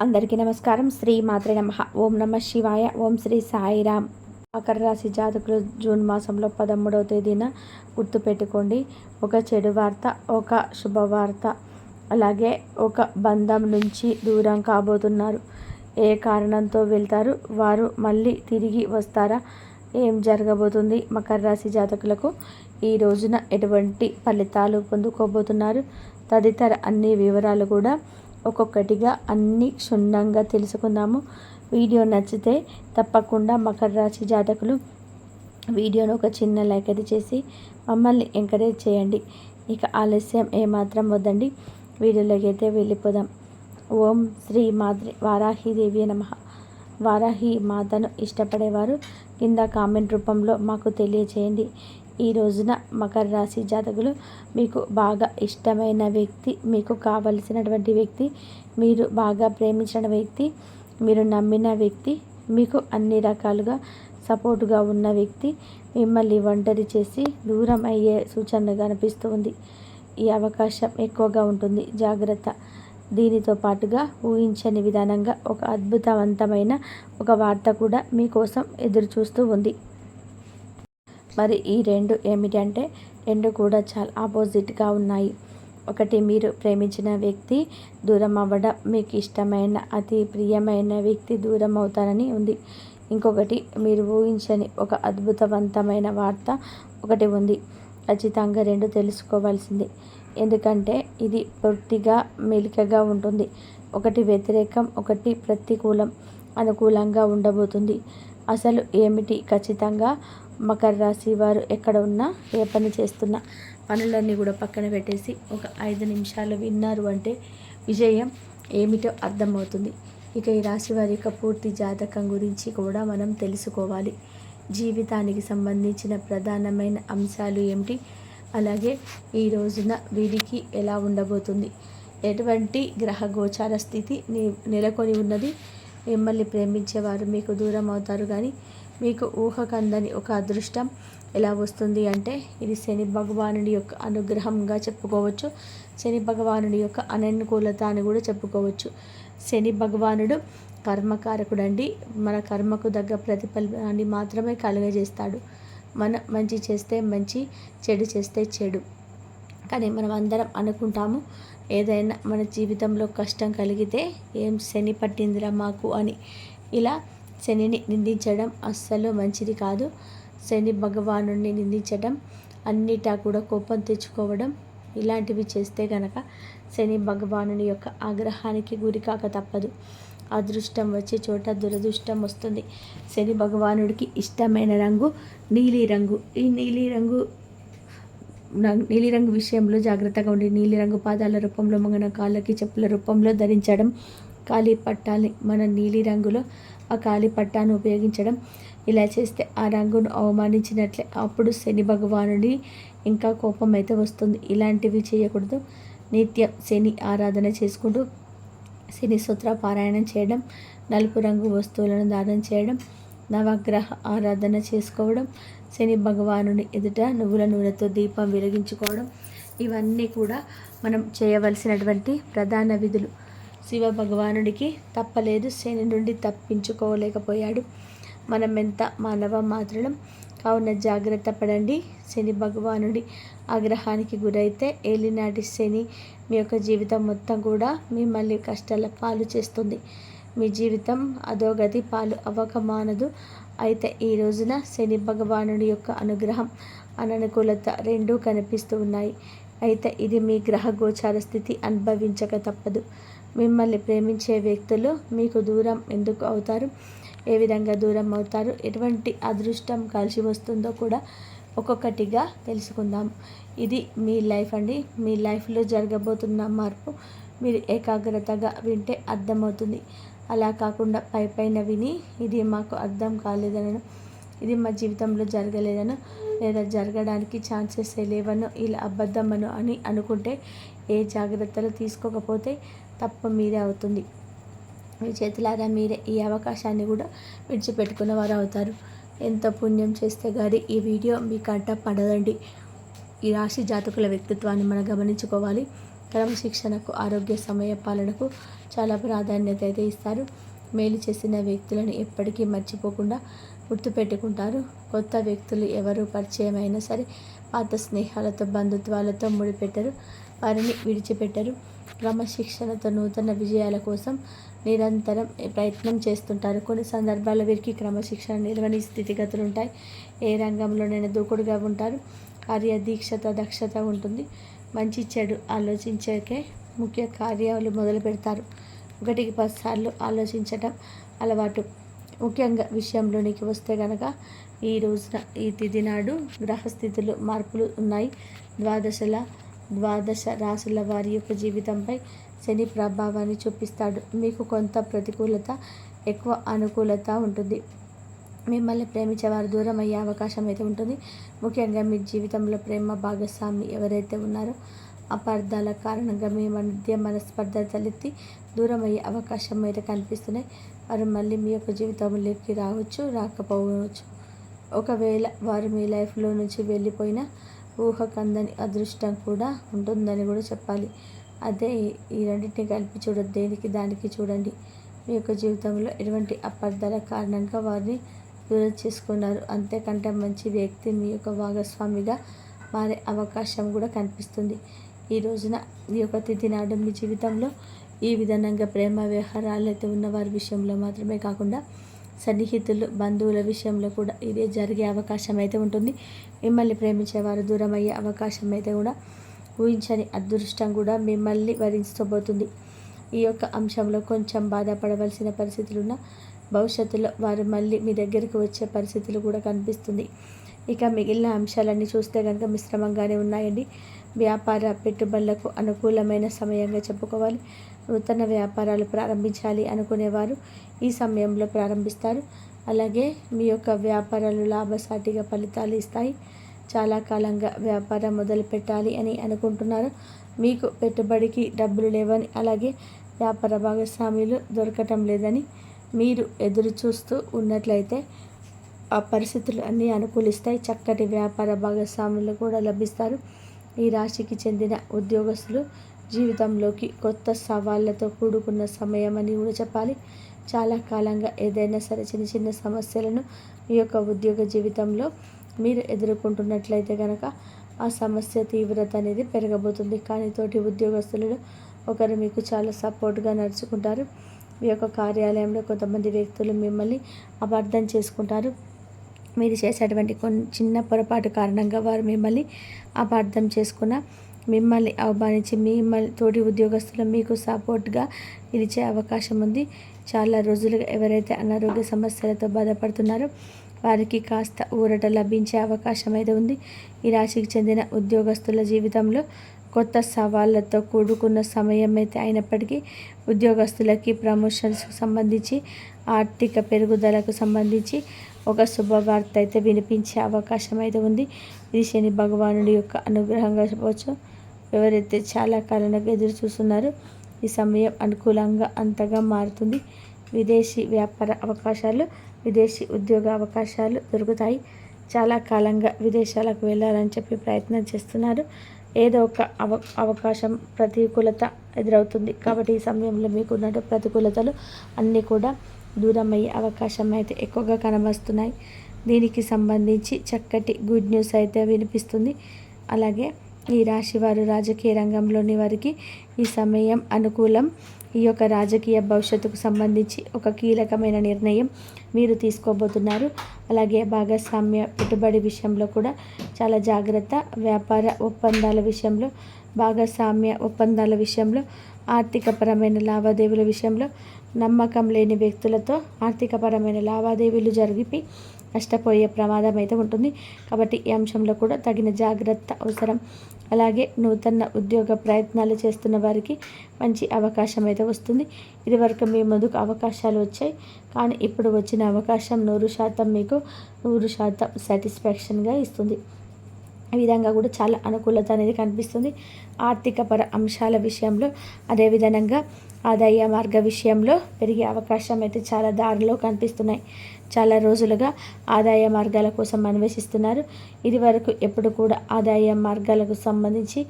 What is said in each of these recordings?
అందరికీ నమస్కారం. శ్రీ మాత్రే నమ. ఓం నమ శివాయ. ఓం శ్రీ సాయిరామ్ మకర రాశి జాతకులు జూన్ మాసంలో పదమూడవ తేదీన గుర్తుపెట్టుకోండి. ఒక చెడు వార్త ఒక శుభవార్త అలాగే ఒక బంధం నుంచి దూరం కాబోతున్నారు. ఏ కారణంతో వెళ్తారు? వారు మళ్ళీ తిరిగి వస్తారా? ఏం జరగబోతుంది? మకర రాశి జాతకులకు ఈ రోజున ఎటువంటి ఫలితాలు పొందుకోబోతున్నారు? తదితర అన్ని వివరాలు కూడా ఒక్కొక్కటిగా అన్ని క్షుణ్ణంగా తెలుసుకుందాము. వీడియో నచ్చితే తప్పకుండా మకర రాశి జాతకులు వీడియోను ఒక చిన్న లైక్ అయితే చేసి మమ్మల్ని ఎంకరేజ్ చేయండి. ఇక ఆలస్యం ఏమాత్రం వద్దండి. వీడియోలోకి అయితే వెళ్ళిపోదాం. ఓం శ్రీ మాద్రి వారాహిదేవి నమ. వారాహి మాతను ఇష్టపడేవారు కింద కామెంట్ రూపంలో మాకు తెలియజేయండి ఈ రోజున మకర రాశి జాతకులు మీకు బాగా ఇష్టమైన వ్యక్తి మీకు కావలసినటువంటి వ్యక్తి మీరు బాగా ప్రేమించిన వ్యక్తి మీరు నమ్మిన వ్యక్తి మీకు అన్ని రకాలుగా సపోర్టుగా ఉన్న వ్యక్తి మిమ్మల్ని ఒంటరి చేసి దూరం అయ్యే సూచనలు కనిపిస్తుంది ఈ అవకాశం ఎక్కువగా ఉంటుంది. జాగ్రత్త. దీనితో పాటుగా ఊహించని విధానంగా ఒక అద్భుతవంతమైన ఒక వార్త కూడా మీకోసం ఎదురు చూస్తూ ఉంది. మరి ఈ రెండు ఏమిటంటే రెండు కూడా చాలా ఆపోజిట్గా ఉన్నాయి. ఒకటి మీరు ప్రేమించిన వ్యక్తి దూరం అవ్వడం మీకు ఇష్టమైన అతి ప్రియమైన వ్యక్తి దూరం అవుతారని ఉంది. ఇంకొకటి మీరు ఊహించని ఒక అద్భుతవంతమైన వార్త ఒకటి ఉంది. ఖచ్చితంగా రెండు తెలుసుకోవాల్సింది. ఎందుకంటే ఇది పూర్తిగా మెలికగా ఉంటుంది. ఒకటి వ్యతిరేకం ఒకటి ప్రతికూలం అనుకూలంగా ఉండబోతుంది. అసలు ఏమిటి? ఖచ్చితంగా మకర రాశి వారు ఎక్కడ ఉన్నా ఏ పని చేస్తున్నా పనులన్నీ కూడా పక్కన పెట్టేసి ఒక ఐదు నిమిషాలు విన్నారు అంటే విజయం ఏమిటో అర్థమవుతుంది. ఇక ఈ రాశి వారి యొక్క పూర్తి జాతకం గురించి కూడా మనం తెలుసుకోవాలి. జీవితానికి సంబంధించిన ప్రధానమైన అంశాలు ఏమిటి? అలాగే ఈ రోజున వీరికి ఎలా ఉండబోతుంది? ఎటువంటి గ్రహ గోచార స్థితి నెలకొని ఉన్నది? మిమ్మల్ని ప్రేమించేవారు మీకు దూరం అవుతారు కానీ మీకు ఊహకందని ఒక అదృష్టం ఎలా వస్తుంది అంటే ఇది శని భగవానుడి యొక్క అనుగ్రహంగా చెప్పుకోవచ్చు. శని భగవానుడి యొక్క అననుకూలత అని కూడా చెప్పుకోవచ్చు. శని భగవానుడు కర్మకారకుడు అండి మన కర్మకు తగ్గ ప్రతిఫలాన్ని మాత్రమే కలుగజేస్తాడు. మన మంచి చేస్తే మంచి చెడు చేస్తే చెడు. కానీ మనం అందరం అనుకుంటాము ఏదైనా మన జీవితంలో కష్టం కలిగితే ఏం శని పట్టిందిరా మాకు అని. ఇలా శనిని నిందించడం అస్సలు మంచిది కాదు. శని భగవాను నిందించడం అన్నిటా కూడా కోపం తెచ్చుకోవడం ఇలాంటివి చేస్తే గనక శని భగవానుని యొక్క ఆగ్రహానికి గురికాక తప్పదు. అదృష్టం వచ్చే చోట దురదృష్టం వస్తుంది. శని భగవానుడికి ఇష్టమైన రంగు నీలి రంగు. ఈ నీలి రంగు నీలిరంగు విషయంలో జాగ్రత్తగా ఉండి నీలిరంగు పాదాల రూపంలో మగన కాళ్ళకి చెప్పుల రూపంలో ధరించడం ఖాళీ పట్టాలి మన నీలి రంగులో ఆ ఖాళీ పట్టాను ఉపయోగించడం ఇలా చేస్తే ఆ రంగును అవమానించినట్లే. అప్పుడు శని భగవానుడి ఇంకా కోపం అయితే వస్తుంది. ఇలాంటివి చేయకూడదు. నిత్యం శని ఆరాధన చేసుకుంటూ శని సూత్ర పారాయణం చేయడం నలుపు రంగు వస్తువులను దానం చేయడం నవగ్రహ ఆరాధన చేసుకోవడం శని భగవానుని ఎదుట నువ్వుల నూనెతో దీపం వెలిగించుకోవడం ఇవన్నీ కూడా మనం చేయవలసినటువంటి ప్రధాన విధులు. శివ భగవానుడికి తప్పలేదు. శని నుండి తప్పించుకోలేకపోయాడు. మనం ఎంత మానవ మాత్రం కావున జాగ్రత్త పడండి. శని భగవానుడి ఆగ్రహానికి గురైతే ఏలినాటి శని మీ యొక్క జీవితం మొత్తం కూడా మిమ్మల్ని కష్టాల పాలు చేస్తుంది. మీ జీవితం అధోగతి పాలు అవ్వకమానదు అయితే ఈ రోజున శని భగవానుడి యొక్క అనుగ్రహం అననుకూలత రెండూ కనిపిస్తూ ఉన్నాయి. అయితే ఇది మీ గ్రహ గోచార స్థితి అనుభవించక తప్పదు. మిమ్మల్ని ప్రేమించే వ్యక్తులు మీకు దూరం ఎందుకు అవుతారు? ఏ విధంగా దూరం అవుతారు? ఎటువంటి అదృష్టం కలిసి వస్తుందో కూడా ఒక్కొక్కటిగా తెలుసుకుందాం. ఇది మీ లైఫ్ అండి. మీ లైఫ్లో జరగబోతున్న మార్పు మీరు ఏకాగ్రతగా వింటే అర్థమవుతుంది. అలా కాకుండా పై పైన విని ఇది మాకు అర్థం కాలేదనను ఇది మా జీవితంలో జరగలేదను లేదా జరగడానికి ఛాన్సెస్ లేవను ఇలా అబద్ధమను అని అనుకుంటే ఏ జాగ్రత్తలు తీసుకోకపోతే తప్ప మీరే అవుతుంది. మీ చేతులారా మీరే ఈ అవకాశాన్ని కూడా విడిచిపెట్టుకున్న వారు అవుతారు. ఎంత పుణ్యం చేస్తే గారి ఈ వీడియో మీ కంట పడదండి. ఈ రాశి జాతకుల వ్యక్తిత్వాన్ని మనం గమనించుకోవాలి. క్రమశిక్షణకు ఆరోగ్య సమయ పాలనకు చాలా ప్రాధాన్యత అయితే ఇస్తారు. మేలు చేసిన వ్యక్తులను ఎప్పటికీ మర్చిపోకుండా గుర్తుపెట్టుకుంటారు. కొత్త వ్యక్తులు ఎవరు పరిచయం అయినా సరే పాత స్నేహాలతో బంధుత్వాలతో ముడిపెట్టరు. వారిని విడిచిపెట్టరు. క్రమశిక్షణతో నూతన విజయాల కోసం నిరంతరం ప్రయత్నం చేస్తుంటారు. కొన్ని సందర్భాల్లో వీరికి క్రమశిక్షణ నిర్వహణ స్థితిగతులు ఉంటాయి. ఏ రంగంలోనైనా దూకుడుగా ఉంటారు. కార్యదీక్షత దక్షత ఉంటుంది. మంచి చెడు ఆలోచించకే ముఖ్య కార్యాలు మొదలు పెడతారు. ఒకటికి పదిసార్లు ఆలోచించటం అలవాటు. ముఖ్యంగా విషయంలోనికి వస్తే కనుక ఈ రోజున ఈ తిథి నాడు గ్రహస్థితులు మార్పులు ఉన్నాయి. ద్వాదశల ద్వాదశ రాశుల వారి యొక్క జీవితంపై శని ప్రభావాన్ని చూపిస్తాడు. మీకు కొంత ప్రతికూలత ఎక్కువ అనుకూలత ఉంటుంది. మిమ్మల్ని ప్రేమించే వారు దూరం అయ్యే అవకాశం అయితే ఉంటుంది. ముఖ్యంగా మీ జీవితంలో ప్రేమ భాగస్వామి ఎవరైతే ఉన్నారో అపార్థాల కారణంగా మీ మధ్య మనస్పర్ధ తలెత్తి దూరం అయ్యే అవకాశం అయితే కనిపిస్తున్నాయి. వారు మళ్ళీ మీ యొక్క జీవితంలోకి రావచ్చు రాకపోవచ్చు. ఒకవేళ వారు మీ లైఫ్లో నుంచి వెళ్ళిపోయిన ఊహకందని అదృష్టం కూడా ఉంటుందని కూడా చెప్పాలి. అదే ఈ రెండింటిని కలిపి చూడదు దేనికి దానికి చూడండి. మీ యొక్క జీవితంలో ఎటువంటి అపార్థాల కారణంగా వారిని దూరం చేసుకున్నారు? అంతేకంటే మంచి వ్యక్తి మీ యొక్క భాగస్వామిగా మారే అవకాశం కూడా కనిపిస్తుంది. ఈ రోజున ఈ యొక్క తిథి నాడు మీ జీవితంలో ఈ విధంగా ప్రేమ వ్యవహారాలు అయితే ఉన్న వారి విషయంలో మాత్రమే కాకుండా సన్నిహితులు బంధువుల విషయంలో కూడా ఇదే జరిగే అవకాశం అయితే ఉంటుంది. మిమ్మల్ని ప్రేమించేవారు దూరం అయ్యే అవకాశం అయితే కూడా ఊహించని అదృష్టం కూడా మిమ్మల్ని వరించబోతుంది ఈ యొక్క అంశంలో కొంచెం బాధపడవలసిన పరిస్థితులున్న భవిష్యత్తులో వారు మళ్ళీ మీ దగ్గరికి వచ్చే పరిస్థితులు కూడా కనిపిస్తుంది. ఇక మిగిలిన అంశాలన్నీ చూస్తే కనుక మిశ్రమంగానే ఉన్నాయండి. వ్యాపార పెట్టుబడులకు అనుకూలమైన సమయంగా చెప్పుకోవాలి. నూతన వ్యాపారాలు ప్రారంభించాలి అనుకునేవారు ఈ సమయంలో ప్రారంభిస్తారు. అలాగే మీ యొక్క వ్యాపారాలు లాభసాటిగా ఫలితాలు ఇస్తాయి. చాలా కాలంగా వ్యాపారం మొదలు పెట్టాలి అని అనుకుంటున్నారు. మీకు పెట్టుబడికి డబ్బులు లేవని అలాగే వ్యాపార భాగస్వామ్యులు దొరకటం లేదని మీరు ఎదురు చూస్తూ ఉన్నట్లయితే ఆ పరిస్థితులు అన్నీ అనుకూలిస్తాయి. చక్కటి వ్యాపార భాగస్వాములు కూడా లభిస్తారు. ఈ రాశికి చెందిన ఉద్యోగస్తులు జీవితంలోకి కొత్త సవాళ్ళతో కూడుకున్న సమయం అని కూడా చెప్పాలి. చాలా కాలంగా ఏదైనా సరే చిన్న చిన్న సమస్యలను మీ యొక్క ఉద్యోగ జీవితంలో మీరు ఎదుర్కొంటున్నట్లయితే కనుక ఆ సమస్య తీవ్రత అనేది పెరగబోతుంది. కానీ తోటి ఉద్యోగస్తులలో ఒకరు మీకు చాలా సపోర్ట్గా నడుచుకుంటారు. మీ యొక్క కార్యాలయంలో కొంతమంది వ్యక్తులు మిమ్మల్ని అపార్థం చేసుకుంటారు. మీరు చేసేటువంటి కొన్ని చిన్న పొరపాటు కారణంగా వారు మిమ్మల్ని అపార్థం చేసుకున్న మిమ్మల్ని అవమానించి మిమ్మల్ని తోటి ఉద్యోగస్తులు మీకు సపోర్ట్గా నిలిచే అవకాశం ఉంది. చాలా రోజులుగా ఎవరైతే అనారోగ్య సమస్యలతో బాధపడుతున్నారో వారికి కాస్త ఊరట లభించే అవకాశం అయితే ఉంది. ఈ రాశికి చెందిన ఉద్యోగస్తుల జీవితంలో కొత్త సవాళ్ళతో కూడుకున్న సమయం అయితే అయినప్పటికీ ఉద్యోగస్తులకి ప్రమోషన్స్కు సంబంధించి ఆర్థిక పెరుగుదలకు సంబంధించి ఒక శుభవార్త అయితే వినిపించే అవకాశం అయితే ఉంది. ఇది శని భగవానుడి యొక్క అనుగ్రహంగా చెప్పవచ్చు. ఎవరైతే చాలా కాలంగా ఎదురు చూస్తున్నారో ఈ సమయం అనుకూలంగా అంతగా మారుతుంది. విదేశీ వ్యాపార అవకాశాలు విదేశీ ఉద్యోగ అవకాశాలు దొరుకుతాయి. చాలా కాలంగా విదేశాలకు వెళ్ళాలని చెప్పి ప్రయత్నం చేస్తున్నారు. ఏదో ఒక అవ అవకాశం ప్రతికూలత ఎదురవుతుంది. కాబట్టి ఈ సమయంలో మీకున్న ప్రతికూలతలు అన్నీ కూడా దూరం అయ్యే అవకాశం అయితే ఎక్కువగా కనబరుస్తున్నాయి దీనికి సంబంధించి చక్కటి గుడ్ న్యూస్ అయితే వినిపిస్తుంది. అలాగే ఈ రాశి వారు రాజకీయ రంగంలోని వారికి ఈ సమయం అనుకూలం. ఈ యొక్క రాజకీయ భవిష్యత్తుకు సంబంధించి ఒక కీలకమైన నిర్ణయం మీరు తీసుకోబోతున్నారు. అలాగే భాగస్వామ్య పెట్టుబడి విషయంలో కూడా చాలా జాగ్రత్త. వ్యాపార ఒప్పందాల విషయంలో భాగస్వామ్య ఒప్పందాల విషయంలో ఆర్థికపరమైన లావాదేవీల విషయంలో నమ్మకం లేని వ్యక్తులతో ఆర్థికపరమైన లావాదేవీలు జరిపి నష్టపోయే ప్రమాదం అయితే ఉంటుంది. కాబట్టి ఈ అంశంలో కూడా తగిన జాగ్రత్త అవసరం. అలాగే నూతన ఉద్యోగ ప్రయత్నాలు చేస్తున్న వారికి మంచి అవకాశం అయితే వస్తుంది. ఇదివరకు మీ ముందుకు అవకాశాలు వచ్చాయి. కానీ ఇప్పుడు వచ్చిన అవకాశం నూరు శాతం మీకు నూరు శాతం సాటిస్ఫాక్షన్గా ఇస్తుంది. ఈ విధంగా కూడా చాలా అనుకూలత అనేది కనిపిస్తుంది. ఆర్థికపర అంశాల విషయంలో అదేవిధంగా ఆదాయ మార్గ విషయంలో పెరిగే అవకాశం అయితే చాలా దారిలో కనిపిస్తున్నాయి. చాలా రోజులుగా ఆదాయ మార్గాల కోసం అన్వేషిస్తున్నారు. ఇదివరకు ఎప్పుడు కూడా ఆదాయ మార్గాలకు సంబంధించి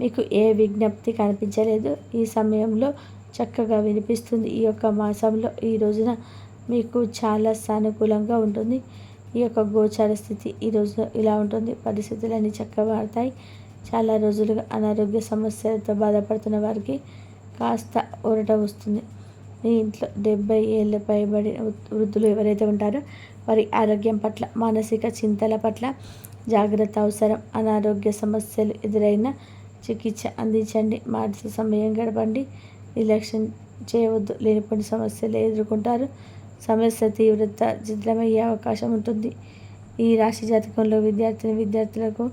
మీకు ఏ విజ్ఞప్తి కనిపించలేదు. ఈ సమయంలో చక్కగా వినిపిస్తుంది. ఈ యొక్క మాసంలో ఈ రోజున మీకు చాలా సానుకూలంగా ఉంటుంది. ఈ యొక్క గోచార స్థితి ఈరోజు ఇలా ఉంటుంది. పరిస్థితులన్నీ చక్కగా మారుతాయి చాలా రోజులుగా అనారోగ్య సమస్యలతో బాధపడుతున్న వారికి కాస్త ఊరట వస్తుంది. మీ ఇంట్లో డెబ్బై ఏళ్ళ పైబడి వృద్ధులు ఎవరైతే ఉంటారో వారి ఆరోగ్యం పట్ల మానసిక చింతల పట్ల జాగ్రత్త అవసరం. అనారోగ్య సమస్యలు ఎదురైన చికిత్స అందించండి. మానసిక సమయం గడపండి. నిర్లక్ష్యం చేయవద్దు. లేనిపోయిన సమస్యలు ఎదుర్కొంటారు. సమస్య తీవ్రత చిత్రమయ్యే అవకాశం ఉంటుంది. ఈ రాశి జాతకంలో విద్యార్థిని విద్యార్థులకు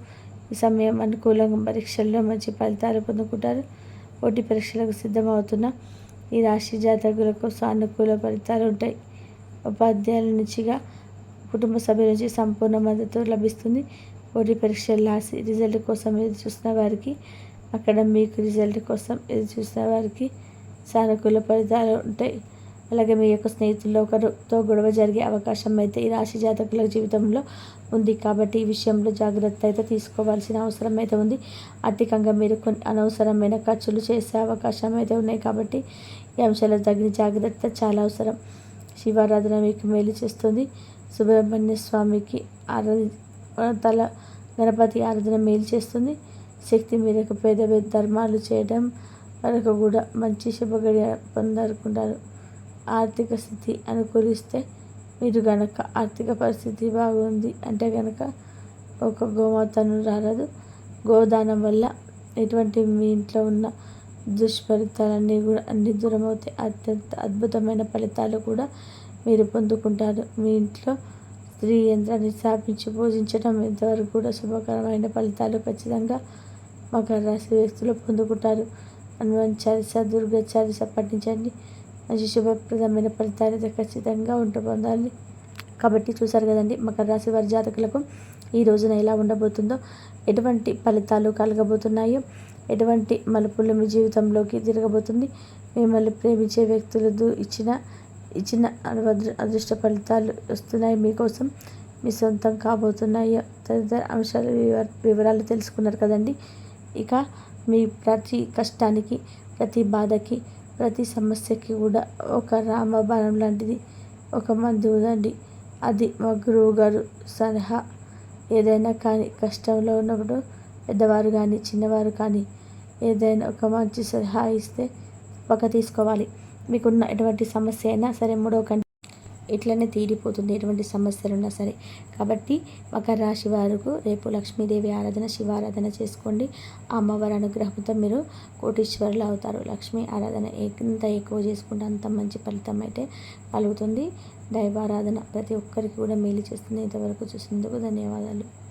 ఈ సమయం అనుకూలంగా పరీక్షల్లో మంచి ఫలితాలు పొందుకుంటారు. పోటీ పరీక్షలకు సిద్ధమవుతున్న ఈ రాశి జాతకులకు సానుకూల ఫలితాలు ఉంటాయి. ఉపాధ్యాయుల నుంచిగా కుటుంబ సభ్యుల నుంచి సంపూర్ణ మద్దతు లభిస్తుంది. పోటీ పరీక్షలు రాసి రిజల్ట్ కోసం ఎదురు చూసిన వారికి అక్కడ మీకు రిజల్ట్ కోసం ఎదురు చూసిన వారికి సానుకూల ఫలితాలు ఉంటాయి. అలాగే మీ యొక్క స్నేహితుల్లో ఒకరితో గొడవ జరిగే అవకాశం అయితే ఈ రాశి జాతకుల జీవితంలో ఉంది. కాబట్టి ఈ విషయంలో జాగ్రత్త అయితే తీసుకోవాల్సిన అవసరం అయితే ఉంది. ఆర్థికంగా మీరు కొన్ని అనవసరమైన ఖర్చులు చేసే అవకాశం అయితే ఉన్నాయి. కాబట్టి ఈ అంశాలు తగిన జాగ్రత్త చాలా అవసరం. శివారాధన మీకు మేలు చేస్తుంది. సుబ్రహ్మణ్య స్వామికి ఆరాధి తల గణపతి ఆరాధన మేలు చేస్తుంది. శక్తి మేరకు పేద ధర్మాలు చేయడం వరకు కూడా మంచి శుభగడియ పొందరుకుంటారు ఆర్థిక స్థితి అనుకూలిస్తే మీరు కనుక ఆర్థిక పరిస్థితి బాగుంది అంటే కనుక ఒక గోమాతను రాలదు గోదానం వల్ల ఎటువంటి మీ ఇంట్లో ఉన్న దుష్ఫలితాలన్నీ కూడా అన్ని దూరమవుతాయి. అత్యంత అద్భుతమైన ఫలితాలు కూడా మీరు పొందుకుంటారు. మీ ఇంట్లో స్త్రీ యంత్రాన్ని స్థాపించి పూజించడం ఇంతవరకు కూడా శుభకరమైన ఫలితాలు ఖచ్చితంగా మకర రాశి వ్యక్తులు పొందుకుంటారు. హనుమాన్ చాలీస దుర్గ చాలీస పఠించండి. మంచి శుభప్రదమైన ఫలితాలు అయితే ఖచ్చితంగా ఉంటూ పొందాలి కాబట్టి చూసారు కదండి మకర రాశి వారి జాతకులకు ఈ రోజున ఎలా ఉండబోతుందో ఎటువంటి ఫలితాలు కలగబోతున్నాయో ఎటువంటి మలుపులు మీ జీవితంలోకి తిరగబోతుంది మిమ్మల్ని ప్రేమించే వ్యక్తులు ఇచ్చిన ఇచ్చిన అదృష్ట ఫలితాలు వస్తున్నాయి మీకోసం మీ సొంతం కాబోతున్నాయో తదితర అంశాలు వివరాలు తెలుసుకున్నారు కదండి. ఇక మీ ప్రతి కష్టానికి ప్రతి బాధకి ప్రతి సమస్యకి కూడా ఒక రామబాణం లాంటిది ఒక మందు ఉందండి అది మా గురువు గారు సలహా. ఏదైనా కానీ కష్టంలో ఉన్నప్పుడు పెద్దవారు కానీ చిన్నవారు కానీ ఏదైనా ఒక మంచి సలహా ఇస్తే పక్క తీసుకోవాలి. మీకున్న ఎటువంటి సమస్య అయినా సరే మూడో కంటి ఇట్లనే తీరిపోతుంది ఎటువంటి సమస్యలు ఉన్నా సరే. కాబట్టి మకర రాశి వారికి రేపు లక్ష్మీదేవి ఆరాధన శివారాధన చేసుకోండి. అమ్మవారి అనుగ్రహంతో మీరు కోటీశ్వరులు అవుతారు. లక్ష్మీ ఆరాధన ఎంత ఎక్కువ చేసుకుంటే అంత మంచి ఫలితం అయితే కలుగుతుంది. దైవారాధన ప్రతి ఒక్కరికి కూడా మేలు చేస్తుంది. ఇంతవరకు చూసినందుకు ధన్యవాదాలు.